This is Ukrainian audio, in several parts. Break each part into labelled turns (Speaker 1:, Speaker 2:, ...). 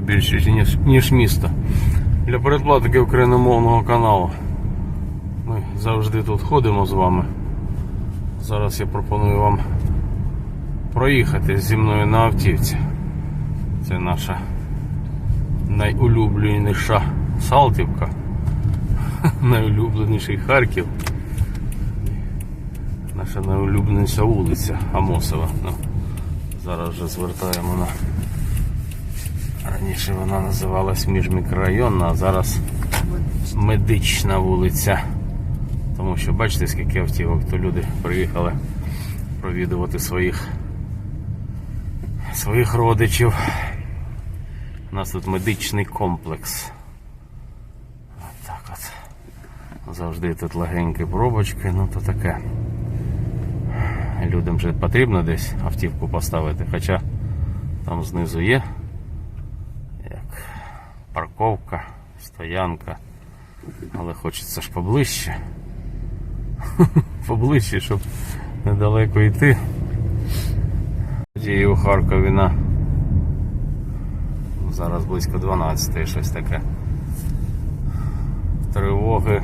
Speaker 1: більше ніж, ніж місто. Для передплатників україномовного каналу. Ми завжди тут ходимо з вами. Зараз я пропоную вам проїхати зі мною на автівці. Це наша найулюбленіша Салтівка. Найулюбленіший Харків. Наша найулюбленіша вулиця Амосова. Ну, зараз вже звертаємо на. Раніше вона називалась міжмікрорайонна, а зараз медична вулиця. Тому що бачите, скільки автівок, то люди приїхали провідувати своїх своїх родичів. У нас тут медичний комплекс. От так от. Завжди тут легенькі пробочки, ну то таке. Людям же потрібно десь автівку поставити, хоча там знизу є парковка, стоянка. Але хочеться ж поближче. поближче, щоб недалеко йти. Тоді у Харкові на зараз близько 12 щось таке. Тривоги.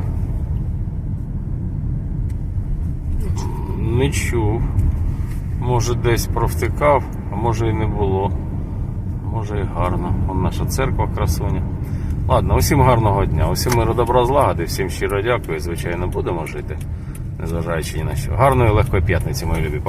Speaker 1: Не чув. Може десь провтикав, а може і не було. Може і гарно. Вон наша церква красуня. Ладно, усім гарного дня, усім миру добра злагоди, всім щиро дякую. Звичайно, будемо жити, незважаючи ні на що. Гарної легкої п'ятниці, мої любі.